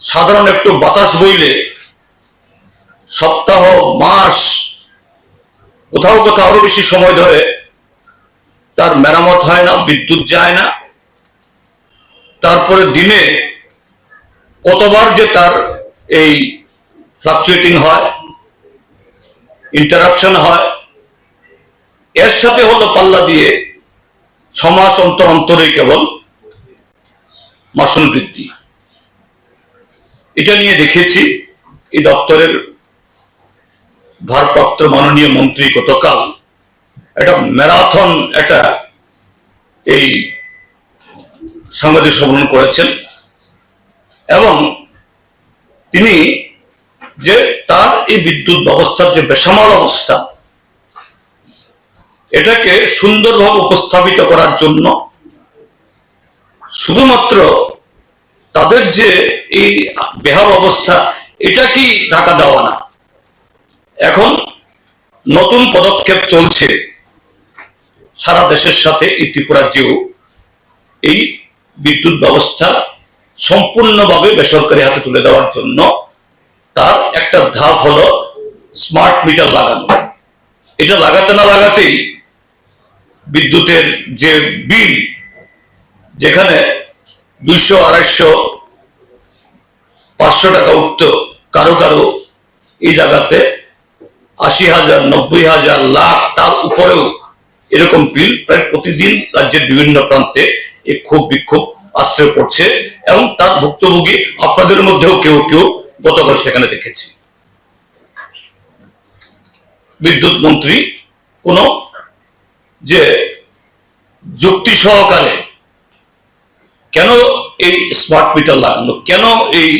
সাধারণ একটু বাতাস বইলে সপ্তাহ, মাস, কোথাও কোথাও আরও বেশি সময় ধরে তার মেরামত হয় না, বিদ্যুৎ যায় না। তারপরে দিনে কতবার যে তার এই ফ্লাকচুয়েটিং হয় ইন্টারাপশন হয়, এর সাথে হলো পাল্লা দিয়ে ছ মাস অন্তর অন্তরে কেবল মাসুল বৃদ্ধি। এটা নিয়ে দেখেছি। এই দপ্তরের ভারপ্রাপ্ত মাননীয় মন্ত্রী গতকাল একটা ম্যারাথন, একটা এই সাংবাদিক সম্মেলন করেছেন এবং তিনি যে তার এই বিদ্যুৎ ব্যবস্থার যে বেসামাল অবস্থা, এটাকে সুন্দরভাবে উপস্থাপিত করার জন্য শুধুমাত্র তাদের যে এই বেহাল অবস্থা, এটা কি ঢাকা দেওয়া না? এখন নতুন পদক্ষেপ চলছে সারা দেশের সাথে, এই ত্রিপুরাজ্যেও এই বিদ্যুৎ ব্যবস্থা সম্পূর্ণভাবে বেসরকারি হাতে তুলে দেওয়ার জন্য তার একটা ধাপ হলো স্মার্ট মিটার লাগানো। এটা লাগাতে না লাগাতেই বিদ্যুতের যে বিল, যেখানে দুইশো, আড়াইশো, পাঁচশো টাকা উঠত কারও কারও এই জায়গাতে। আশি হাজার, নব্বই হাজার, লাখ তার উপরেও এরকম বিল প্রায় প্রতিদিন রাজ্যের বিভিন্ন প্রান্তে এই ক্ষোভ বিক্ষোভ আশ্রয় পড়ছে এবং তার ভুক্তভোগী আপনাদের মধ্যেও কেউ কেউ গতকাল সেখানে দেখেছি। বিদ্যুৎ মন্ত্রী কোন যে যুক্তি সহকারে কেন এই স্মার্ট মিটার লাগানো। কেন এই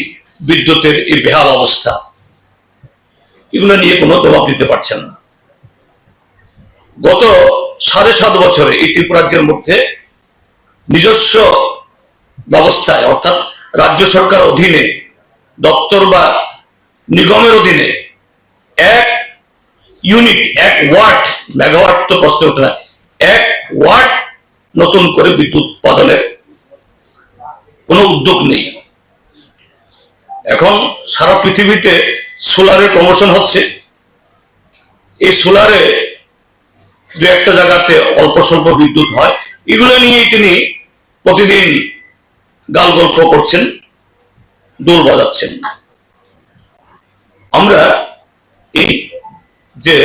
বিদ্যুতের এই বেহাল অবস্থা? এগুলো নিয়ে কোনো জবাব দিতে পারছেন না। গত সাড়ে সাত বছরে এই ত্রিপুরাজ্যের মধ্যে নিজস্ব ব্যবস্থায়, অর্থাৎ রাজ্য সরকার অধীনে, দপ্তর বা নিগমের অধীনে এক ইউনিট এক ওয়াট মেগাওয়াট তো প্রশ্ন ওঠে না, এক ওয়াট নতুন করে বিদ্যুৎ উৎপাদনের কোনো উদ্যোগ নেই। এখন সারা পৃথিবীতে সোলারের প্রমোশন হচ্ছে। এই সোলারে দু একটা জায়গাতে অল্প স্বল্প বিদ্যুৎ হয়। এগুলো নিয়েই তিনি প্রতিদিন গাল গল্প করছেন, দোল বাজাচ্ছেন। আমরা এই যে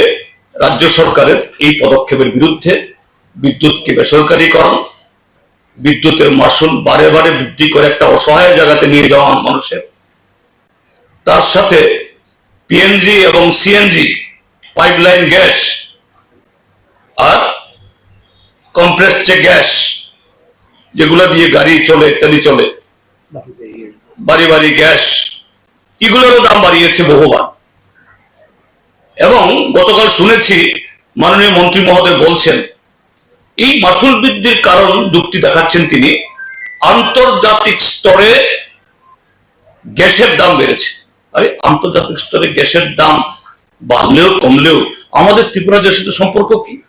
রাজ্য সরকারের এই পদক্ষেপের বিরুদ্ধে বিদ্যুৎকে বেসরকারীকরণ বিদ্যুতের মাসুল বারে বারে বৃদ্ধি করে একটা অসহায় জায়গাতে নিয়ে যাওয়া মানুষের। তার সাথে পিএনজি এবং সিএনজি পাইপলাইন গ্যাস আর কম্প্রেস যে গ্যাস যেগুলো দিয়ে গাড়ি চলে, ইত্যাদি চলে। বাড়ি বাড়ি গ্যাস এগুলোরও দাম বাড়িয়েছে বহুবার। এবং গতকাল শুনেছি মাননীয় মন্ত্রী মহোদয় বলছেন এই মাসুল বৃদ্ধির কারণ যুক্তি দেখাচ্ছেন তিনি, আন্তর্জাতিক স্তরে গ্যাসের দাম বেড়েছে। আরে, আন্তর্জাতিক স্তরে গ্যাসের দাম বাড়লেও কমলেও আমাদের ত্রিপুরা দেশের সম্পর্ক কি?